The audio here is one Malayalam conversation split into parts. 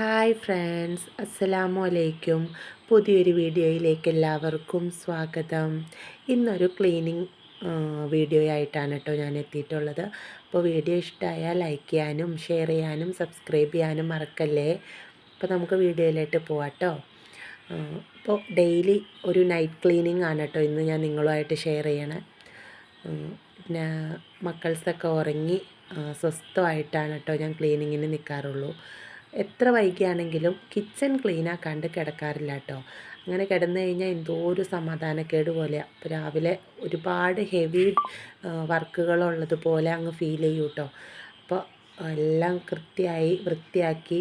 ഹായ് ഫ്രണ്ട്സ് അസ്സലാമു അലൈക്കും പുതിയൊരു വീഡിയോയിലേക്ക് എല്ലാവർക്കും സ്വാഗതം. ഇന്നൊരു ക്ലീനിങ് വീഡിയോ ആയിട്ടാണ് കേട്ടോ ഞാൻ എത്തിയിട്ടുള്ളത്. അപ്പോൾ വീഡിയോ ഇഷ്ടമായാൽ ലൈക്ക് ചെയ്യാനും ഷെയർ ചെയ്യാനും സബ്സ്ക്രൈബ് ചെയ്യാനും മറക്കല്ലേ? അപ്പോൾ നമുക്ക് വീഡിയോയിലോട്ട് പോവാട്ടോ അപ്പോൾ ഡെയിലി ഒരു നൈറ്റ് ക്ലീനിങ് ആണ് കേട്ടോ ഇന്ന് ഞാൻ നിങ്ങളുമായിട്ട് ഷെയർ ചെയ്യണേ. പിന്നെ മക്കൾസൊക്കെ ഉറങ്ങി സ്വസ്ഥമായിട്ടാണ് കേട്ടോ ഞാൻ ക്ലീനിങ്ങിന് നിൽക്കാറുള്ളൂ. എത്ര വൈകിയാണെങ്കിലും കിച്ചൺ ക്ലീനാ കണ്ട് കിടക്കാറില്ല കേട്ടോ അങ്ങനെ കിടന്നു കഴിഞ്ഞാൽ എന്തോ ഒരു സമാധാനക്കേട് പോലെയാണ് രാവിലെ ഒരുപാട് ഹെവി വർക്കുകളുള്ളതുപോലെ അങ്ങ് ഫീൽ ചെയ്യും കേട്ടോ അപ്പോൾ എല്ലാം കൃത്യമായി വൃത്തിയാക്കി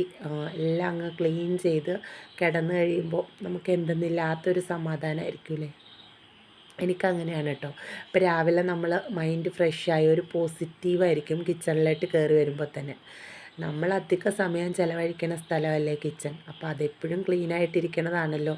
എല്ലാം അങ്ങ് ക്ലീൻ ചെയ്ത് കിടന്നു കഴിയുമ്പോൾ നമുക്ക് എന്തെന്നില്ലാത്തൊരു സമാധാനമായിരിക്കില്ലേ എനിക്കങ്ങനെയാണ് കേട്ടോ ഇപ്പോൾ രാവിലെ നമ്മൾ മൈൻഡ് ഫ്രഷായി ഒരു പോസിറ്റീവായിരിക്കും കിച്ചണിലായിട്ട് കയറി വരുമ്പോൾ തന്നെ. നമ്മൾ അധിക സമയം ചിലവഴിക്കുന്ന സ്ഥലമല്ലേ കിച്ചൺ അപ്പോൾ അതെപ്പോഴും ക്ലീൻ ആയിട്ടിരിക്കുന്നതാണല്ലോ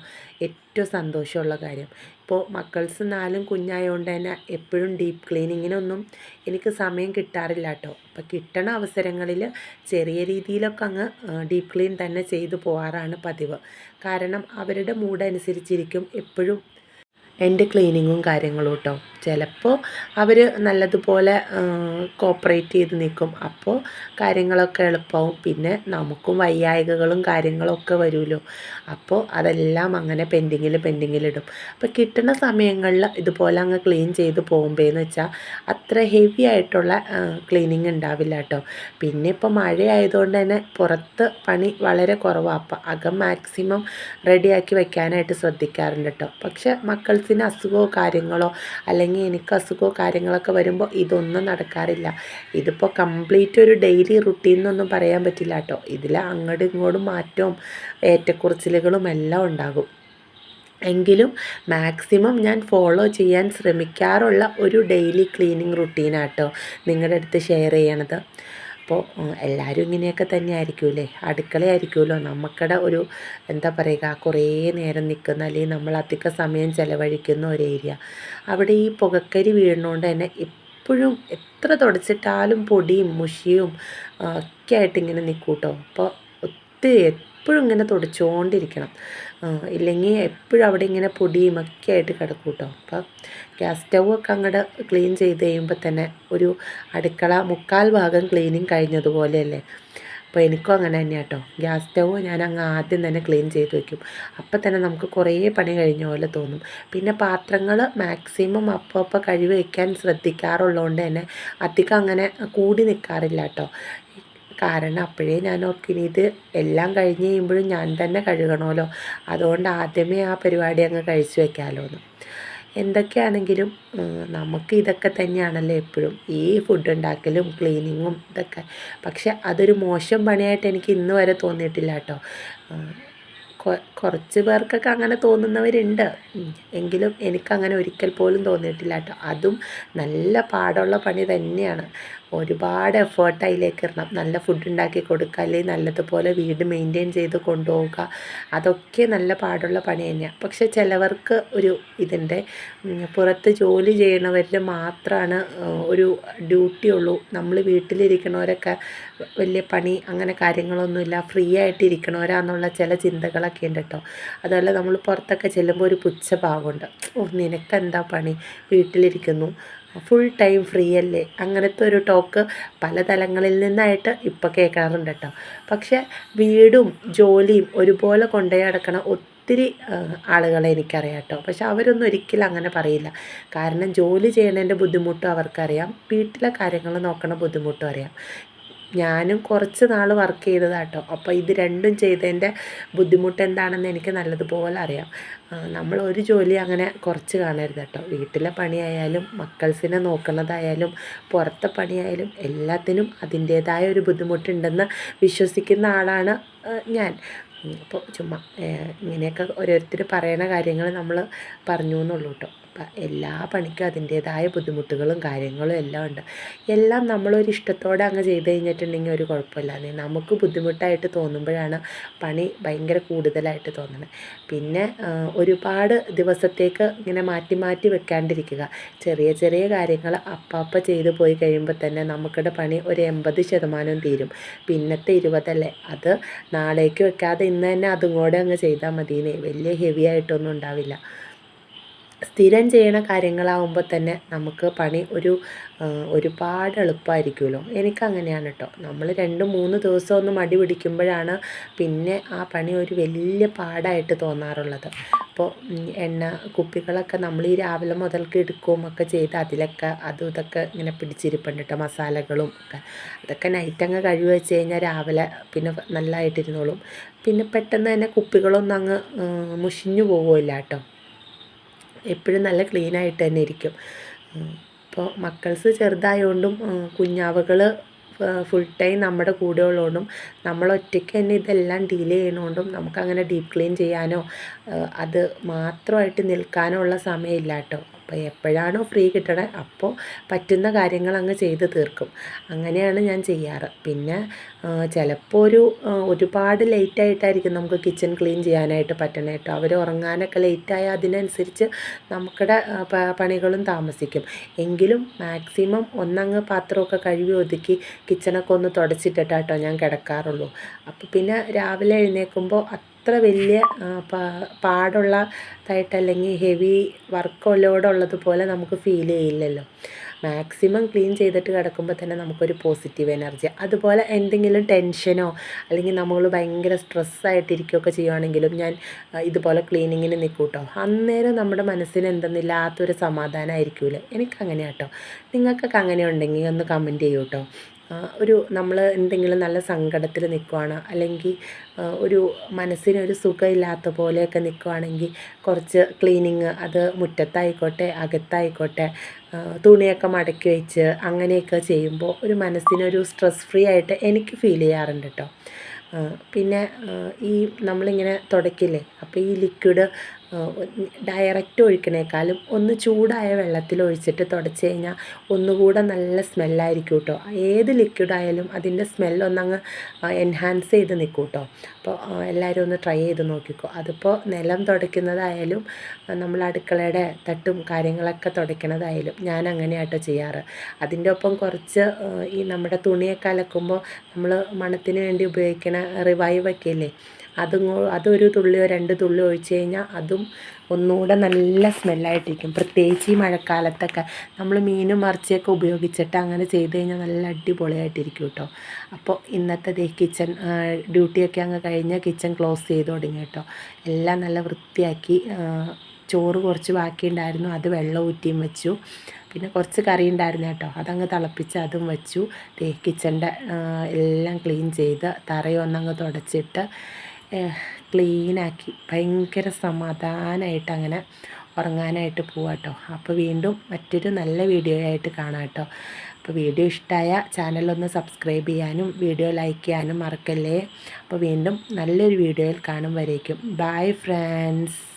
ഏറ്റവും സന്തോഷമുള്ള കാര്യം. ഇപ്പോൾ മക്കൾസ് നാലും കുഞ്ഞായതുകൊണ്ട് തന്നെ എപ്പോഴും ഡീപ്പ് ക്ലീനിങ്ങിനൊന്നും എനിക്ക് സമയം കിട്ടാറില്ല കേട്ടോ അപ്പോൾ കിട്ടണ അവസരങ്ങളിൽ ചെറിയ രീതിയിലൊക്കെ അങ്ങ് ഡീപ്പ് ക്ലീൻ തന്നെ ചെയ്തു പോകാറാണ് പതിവ്. കാരണം അവരുടെ മൂഡ് അനുസരിച്ചിരിക്കും എപ്പോഴും എന്റെ ക്ലീനിങ്ങും കാര്യങ്ങളും കേട്ടോ ചിലപ്പോൾ അവർ നല്ലതുപോലെ കോപ്പറേറ്റ് ചെയ്ത് നിൽക്കും. അപ്പോൾ കാര്യങ്ങളൊക്കെ എളുപ്പമാവും. പിന്നെ നമുക്കും വയ്യായികകളും കാര്യങ്ങളൊക്കെ വരുമല്ലോ. അപ്പോൾ അതെല്ലാം അങ്ങനെ പെൻഡിങ്ങിൽ പെൻഡിങ്ങിലിടും അപ്പോൾ കിട്ടുന്ന സമയങ്ങളിൽ ഇതുപോലെ അങ്ങ് ക്ലീൻ ചെയ്ത് പോകുമ്പോഴെന്ന് വെച്ചാൽ അത്ര ഹെവി ആയിട്ടുള്ള ക്ലീനിങ് ഉണ്ടാവില്ല കേട്ടോ പിന്നെ ഇപ്പോൾ മഴ ആയതുകൊണ്ട് തന്നെ പുറത്ത് പണി വളരെ കുറവാണ്. അപ്പം അകം മാക്സിമം റെഡിയാക്കി വെക്കാനായിട്ട് ശ്രദ്ധിക്കാറുണ്ട് കേട്ടോ പക്ഷെ മക്കൾസിന് അസുഖമോ കാര്യങ്ങളോ അല്ലെങ്കിൽ എനിക്ക് അസുഖമോ കാര്യങ്ങളൊക്കെ വരുമ്പോൾ ഇതൊന്നും നടക്കാറില്ല. ഇതിപ്പോൾ കംപ്ലീറ്റ് ഒരു ഡെയിലി റുട്ടീൻ എന്നൊന്നും പറയാൻ പറ്റില്ല കേട്ടോ. ഇതിൽ അങ്ങോട്ടും ഇങ്ങോട്ടും മാറ്റവും ഏറ്റക്കുറച്ചിലുകളും എല്ലാം ഉണ്ടാകും. എങ്കിലും മാക്സിമം ഞാൻ ഫോളോ ചെയ്യാൻ ശ്രമിക്കാറുള്ള ഒരു ഡെയിലി ക്ലീനിങ് റുട്ടീനാട്ടോ നിങ്ങളുടെ അടുത്ത് ഷെയർ ചെയ്യണത്. അപ്പോൾ എല്ലാവരും ഇങ്ങനെയൊക്കെ തന്നെ ആയിരിക്കുമല്ലേ. അടുക്കളയായിരിക്കുമല്ലോ നമുക്കടെ ഒരു എന്താ പറയുക കുറേ നേരം നിൽക്കുന്ന അല്ലെങ്കിൽ നമ്മൾ അധിക സമയം ചിലവഴിക്കുന്ന ഒരു ഏരിയ. അവിടെ ഈ പുകക്കരി വീഴുന്നതുകൊണ്ട് തന്നെ എപ്പോഴും എത്ര തുടച്ചിട്ടാലും പൊടിയും മുഷിയും ഒക്കെ ആയിട്ട് ഇങ്ങനെ നിൽക്കൂട്ടോ. കേട്ടോ അപ്പോൾ ഒത്തിരി എപ്പോഴും ഇങ്ങനെ തുടച്ചുകൊണ്ടിരിക്കണം ഇല്ലെങ്കിൽ എപ്പോഴും അവിടെ ഇങ്ങനെ പൊടിയും ഒക്കെ ആയിട്ട് കിടക്കും കേട്ടോ അപ്പം ഗ്യാസ് സ്റ്റൗവൊക്കെ അങ്ങോട്ട് ക്ലീൻ ചെയ്ത് കഴിയുമ്പോൾ തന്നെ ഒരു അടുക്കള മുക്കാൽ ഭാഗം ക്ലീനിങ് കഴിഞ്ഞതുപോലെയല്ലേ? അപ്പോൾ എനിക്കും അങ്ങനെ തന്നെയാണ് കേട്ടോ ഗ്യാസ് സ്റ്റൗ ഞാൻ അങ്ങ് ആദ്യം തന്നെ ക്ലീൻ ചെയ്ത് വെക്കും. അപ്പം തന്നെ നമുക്ക് കുറേ പണി കഴിഞ്ഞ പോലെ തോന്നും. പിന്നെ പാത്രങ്ങൾ മാക്സിമം അപ്പോൾ അപ്പോൾ കഴിവ് വയ്ക്കാൻ ശ്രദ്ധിക്കാറുള്ളതുകൊണ്ട് തന്നെ അധികം അങ്ങനെ കൂടി നിൽക്കാറില്ല കേട്ടോ കാരണം അപ്പോഴേ ഞാൻ ഓർക്കിനി ഇത് എല്ലാം കഴിഞ്ഞ് കഴിയുമ്പോഴും ഞാൻ തന്നെ കഴുകണമല്ലോ. അതുകൊണ്ട് ആദ്യമേ ആ പരിപാടി അങ്ങ് കഴിച്ചു വെക്കാമല്ലോ എന്ന് എന്തൊക്കെയാണെങ്കിലും നമുക്ക് ഇതൊക്കെ തന്നെയാണല്ലോ എപ്പോഴും. ഈ ഫുഡ് ഉണ്ടാക്കലും ക്ലീനിങ്ങും ഇതൊക്കെ. പക്ഷെ അതൊരു മോശം പണിയായിട്ട് എനിക്ക് ഇന്ന് വരെ തോന്നിയിട്ടില്ല കേട്ടോ. കുറച്ച് പേർക്കൊക്കെ അങ്ങനെ തോന്നുന്നവരുണ്ട്. എങ്കിലും എനിക്കങ്ങനെ ഒരിക്കൽ പോലും തോന്നിയിട്ടില്ല കേട്ടോ. അതും നല്ല പാടുള്ള പണി തന്നെയാണ്. ഒരുപാട് എഫേർട്ട് അതിലേക്ക് ഇടണം നല്ല ഫുഡ് ഉണ്ടാക്കി കൊടുക്കുക അല്ലെങ്കിൽ നല്ലതുപോലെ വീട് മെയിന്റെയിൻ ചെയ്ത് കൊണ്ടുപോവുക. അതൊക്കെ നല്ല പാടുള്ള പണി തന്നെയാണ് പക്ഷെ ചിലവർക്ക് ഒരു ഇതിന്റെ പുറത്ത് ജോലി ചെയ്യണവരിൽ മാത്രമാണ് ഒരു ഡ്യൂട്ടി ഉള്ളൂ. നമ്മൾ വീട്ടിലിരിക്കണവരൊക്കെ വലിയ പണി അങ്ങനെ കാര്യങ്ങളൊന്നുമില്ല ഫ്രീ ആയിട്ട് ഇരിക്കണവരാന്നുള്ള ചില ചിന്തകളൊക്കെ ഉണ്ട് കേട്ടോ അതുപോലെ നമ്മൾ പുറത്തൊക്കെ ചെല്ലുമ്പോൾ ഒരു പുച്ഛഭാവമുണ്ട്. ഓ നിനക്കെന്താ പണി? വീട്ടിലിരിക്കുന്നു. ഫുൾ ടൈം ഫ്രീ അല്ലേ? അങ്ങനത്തെ ഒരു ടോക്ക് പല തലങ്ങളിൽ നിന്നായിട്ട് ഇപ്പോൾ കേൾക്കാറുണ്ട് കേട്ടോ പക്ഷെ വീടും ജോലിയും ഒരുപോലെ കൊണ്ടുപോയി അടക്കണ ഒത്തിരി ആളുകളെ എനിക്കറിയാം കേട്ടോ പക്ഷെ അവരൊന്നും ഒരിക്കലും അങ്ങനെ പറയില്ല. കാരണം ജോലി ചെയ്യണതിന്റെ ബുദ്ധിമുട്ടും അവർക്കറിയാം. വീട്ടിലെ കാര്യങ്ങൾ നോക്കണ ബുദ്ധിമുട്ടും അറിയാം. ഞാനും കുറച്ച് നാൾ വർക്ക് ചെയ്തതാട്ടോ. അപ്പോൾ ഇത് രണ്ടും ചെയ്തതിന്റെ ബുദ്ധിമുട്ട് എന്താണെന്ന് എനിക്ക് നല്ലതുപോലെ അറിയാം. നമ്മൾ ഒരു ജോലി അങ്ങനെ കുറച്ച് കാണരുത് കേട്ടോ വീട്ടിലെ പണിയായാലും മക്കൾസിനെ നോക്കുന്നതായാലും പുറത്തെ പണിയായാലും എല്ലാത്തിനും അതിന്റേതായ ഒരു ബുദ്ധിമുട്ടുണ്ടെന്ന് വിശ്വസിക്കുന്ന ആളാണ് ഞാൻ. അപ്പോൾ ചുമ്മാ ഇങ്ങനെയൊക്കെ ഓരോരുത്തർ പറയണ കാര്യങ്ങൾ നമ്മൾ പറഞ്ഞു എന്നുള്ളൂ കേട്ടോ അപ്പം എല്ലാ പണിക്കും അതിന്റേതായ ബുദ്ധിമുട്ടുകളും കാര്യങ്ങളും എല്ലാം ഉണ്ട്. എല്ലാം നമ്മളൊരു ഇഷ്ടത്തോടെ അങ്ങ് ചെയ്ത് കഴിഞ്ഞിട്ടുണ്ടെങ്കിൽ ഒരു കുഴപ്പമില്ല. നമുക്ക് ബുദ്ധിമുട്ടായിട്ട് തോന്നുമ്പോഴാണ് പണി ഭയങ്കര കൂടുതലായിട്ട് തോന്നുന്നത് പിന്നെ ഒരുപാട് ദിവസത്തേക്ക് ഇങ്ങനെ മാറ്റി മാറ്റി വെക്കാണ്ടിരിക്കുക. ചെറിയ ചെറിയ കാര്യങ്ങൾ അപ്പം ചെയ്ത് പോയി കഴിയുമ്പോൾ തന്നെ നമുക്കിടെ പണി ഒരു എൺപത് ശതമാനം തീരും. പിന്നത്തെ ഇരുപതല്ലേ? അത് നാളേക്ക് വെക്കാതെ ഇന്ന് തന്നെ അതും കൂടെ അങ്ങ് ചെയ്താൽ മതിയെന്നേ. വലിയ ഹെവി ആയിട്ടൊന്നും ഉണ്ടാവില്ല. സ്ഥിരം ചെയ്യണ കാര്യങ്ങളാവുമ്പോൾ തന്നെ നമുക്ക് പണി ഒരു ഒരുപാട് എളുപ്പമായിരിക്കുമല്ലോ എനിക്കങ്ങനെയാണ് കേട്ടോ നമ്മൾ രണ്ട് മൂന്ന് ദിവസം ഒന്ന് മടി പിടിക്കുമ്പോഴാണ് പിന്നെ ആ പണി ഒരു വലിയ പാടായിട്ട് തോന്നാറുള്ളത്. അപ്പോൾ എണ്ണ കുപ്പികളൊക്കെ നമ്മൾ ഈ രാവിലെ മുതൽക്ക് എടുക്കുകയും ഒക്കെ ചെയ്ത് അതിലൊക്കെ അതും ഇതൊക്കെ ഇങ്ങനെ പിടിച്ചിരിപ്പുണ്ട് കേട്ടോ മസാലകളും ഒക്കെ. അതൊക്കെ നൈറ്റ് അങ്ങ് കഴുകി വെച്ച് കഴിഞ്ഞാൽ രാവിലെ പിന്നെ നല്ലതായിട്ടിരുന്നോളും പിന്നെ പെട്ടെന്ന് തന്നെ കുപ്പികളൊന്നും അങ്ങ് മുഷിഞ്ഞു പോകുമില്ല കേട്ടോ എപ്പോഴും നല്ല ക്ലീൻ ആയിട്ട് തന്നെ ഇരിക്കും. ഇപ്പോൾ മക്കൾസ് ചെറുതായതുകൊണ്ടും കുഞ്ഞാവകൾ ഫുൾ ടൈം നമ്മുടെ കൂടെ ഉള്ളതുകൊണ്ടും നമ്മൾ ഒറ്റയ്ക്ക് തന്നെ ഇതെല്ലാം ഡീൽ ചെയ്യണോണ്ടും നമുക്കങ്ങനെ ഡീപ്പ് ക്ലീൻ ചെയ്യാനോ അത് മാത്രമായിട്ട് നിൽക്കാനോ ഉള്ള സമയമില്ല കേട്ടോ അപ്പോൾ എപ്പോഴാണോ ഫ്രീ കിട്ടണേ അപ്പോൾ പറ്റുന്ന കാര്യങ്ങൾ അങ്ങ് ചെയ്ത് തീർക്കും. അങ്ങനെയാണ് ഞാൻ ചെയ്യാറ്. പിന്നെ ചിലപ്പോൾ ഒരു ഒരുപാട് ലേറ്റായിട്ടായിരിക്കും നമുക്ക് കിച്ചൺ ക്ലീൻ ചെയ്യാനായിട്ട് പറ്റണേ കേട്ടോ. അവർ ഉറങ്ങാനൊക്കെ ലേറ്റായാൽ അതിനനുസരിച്ച് നമുക്കിടെ പണികളും താമസിക്കും. എങ്കിലും മാക്സിമം ഒന്നങ്ങ് പാത്രമൊക്കെ കഴുകി ഒതുക്കി കിച്ചണൊക്കെ ഒന്ന് തുടച്ചിട്ടിട്ടാട്ടോ ഞാൻ കിടക്കാറുള്ളൂ. അപ്പോൾ പിന്നെ രാവിലെ എഴുന്നേൽക്കുമ്പോൾ അത്ര വലിയ പാടുള്ളതായിട്ട് അല്ലെങ്കിൽ ഹെവി വർക്ക് ലോഡ് ഉള്ളതുപോലെ നമുക്ക് ഫീൽ ചെയ്യില്ലല്ലോ. മാക്സിമം ക്ലീൻ ചെയ്തിട്ട് കിടക്കുമ്പോൾ തന്നെ നമുക്കൊരു പോസിറ്റീവ് എനർജി അതുപോലെ എന്തെങ്കിലും ടെൻഷനോ അല്ലെങ്കിൽ നമ്മൾ ഭയങ്കര സ്ട്രെസ്സായിട്ടിരിക്കുകയൊക്കെ ചെയ്യുവാണെങ്കിലും ഞാൻ ഇതുപോലെ ക്ലീനിങ്ങിന് നിൽക്കൂട്ടോ കേട്ടോ അന്നേരം നമ്മുടെ മനസ്സിന് എന്തെന്നില്ലാത്തൊരു സമാധാനമായിരിക്കില്ല എനിക്കങ്ങനെ കേട്ടോ നിങ്ങൾക്കൊക്കെ അങ്ങനെ ഉണ്ടെങ്കിൽ ഒന്ന് കമന്റ് ചെയ്യൂ കേട്ടോ ഒരു നമ്മൾ എന്തെങ്കിലും നല്ല സങ്കടത്തിൽ നിൽക്കുവാണ് അല്ലെങ്കിൽ ഒരു മനസ്സിനൊരു സുഖമില്ലാത്ത പോലെയൊക്കെ നിൽക്കുവാണെങ്കിൽ കുറച്ച് ക്ലീനിങ് അത് മുറ്റത്തായിക്കോട്ടെ അകത്തായിക്കോട്ടെ തുണിയൊക്കെ മടക്കി വെച്ച് അങ്ങനെയൊക്കെ ചെയ്യുമ്പോൾ ഒരു മനസ്സിനൊരു സ്ട്രെസ് ഫ്രീ ആയിട്ട് എനിക്ക് ഫീൽ ചെയ്യാറുണ്ട് കേട്ടോ പിന്നെ ഈ നമ്മളിങ്ങനെ തുടയ്ക്കില്ലേ? അപ്പോൾ ഈ ലിക്വിഡ് ഡയറക്റ്റ് ഒഴിക്കണേക്കാളും ഒന്ന് ചൂടായ വെള്ളത്തിൽ ഒഴിച്ചിട്ട് തുടച്ച് കഴിഞ്ഞാൽ ഒന്നുകൂടെ നല്ല സ്മെല്ലായിരിക്കും കേട്ടോ ഏത് ലിക്വിഡ് ആയാലും അതിന്റെ സ്മെല്ലൊന്നങ്ങ് എൻഹാൻസ് ചെയ്ത് നിൽക്കും കേട്ടോ അപ്പോൾ എല്ലാവരും ഒന്ന് ട്രൈ ചെയ്ത് നോക്കിക്കോ. അതിപ്പോൾ നിലം തുടയ്ക്കുന്നതായാലും നമ്മൾ അടുക്കളയുടെ തട്ടും കാര്യങ്ങളൊക്കെ തുടയ്ക്കണതായാലും ഞാൻ അങ്ങനെയാട്ടോ ചെയ്യാറ്. അതിന്റെ ഒപ്പം കുറച്ച് ഈ നമ്മുടെ തുണിയൊക്കെ അലക്കുമ്പോൾ നമ്മൾ മണത്തിന് വേണ്ടി ഉപയോഗിക്കണ റിവൈവ് ഒക്കെ ഇല്ലേ? അതും അതൊരു തുള്ളിയോ രണ്ട് തുള്ളി ഒഴിച്ച് കഴിഞ്ഞാൽ അതും ഒന്നുകൂടെ നല്ല സ്മെല്ലായിട്ടിരിക്കും. പ്രത്യേകിച്ച് ഈ മഴക്കാലത്തൊക്കെ നമ്മൾ മീനും മറിച്ചൊക്കെ ഉപയോഗിച്ചിട്ട് അങ്ങനെ ചെയ്ത് കഴിഞ്ഞാൽ നല്ല അടിപൊളിയായിട്ടിരിക്കും കേട്ടോ. അപ്പോൾ ഇന്നത്തെ ദേ കിച്ചൺ ഡ്യൂട്ടിയൊക്കെ അങ്ങ് കഴിഞ്ഞ് കിച്ചൺ ക്ലോസ് ചെയ്ത് തുടങ്ങി കേട്ടോ. എല്ലാം നല്ല വൃത്തിയാക്കി ചോറ് കുറച്ച് ബാക്കിയുണ്ടായിരുന്നു. അത് വെള്ളം ഊറ്റിയും വെച്ചു. പിന്നെ കുറച്ച് കറി ഉണ്ടായിരുന്നു കേട്ടോ. അതങ്ങ് തിളപ്പിച്ച് അതും വെച്ചു. കിച്ചന്റെ എല്ലാം ക്ലീൻ ചെയ്ത് തറയൊന്നങ്ങ് തുടച്ചിട്ട് ക്ലീനാക്കി. ഭയങ്കര സമാധാനമായിട്ട് അങ്ങനെ ഉറങ്ങാനായിട്ട് പോവാം കേട്ടോ അപ്പോൾ വീണ്ടും മറ്റൊരു നല്ല വീഡിയോ ആയിട്ട് കാണാം കേട്ടോ അപ്പോൾ വീഡിയോ ഇഷ്ടമായ ചാനലൊന്ന് സബ്സ്ക്രൈബ് ചെയ്യാനും വീഡിയോ ലൈക്ക് ചെയ്യാനും മറക്കല്ലേ? അപ്പോൾ വീണ്ടും നല്ലൊരു വീഡിയോയിൽ കാണും വരേക്കും. Bye friends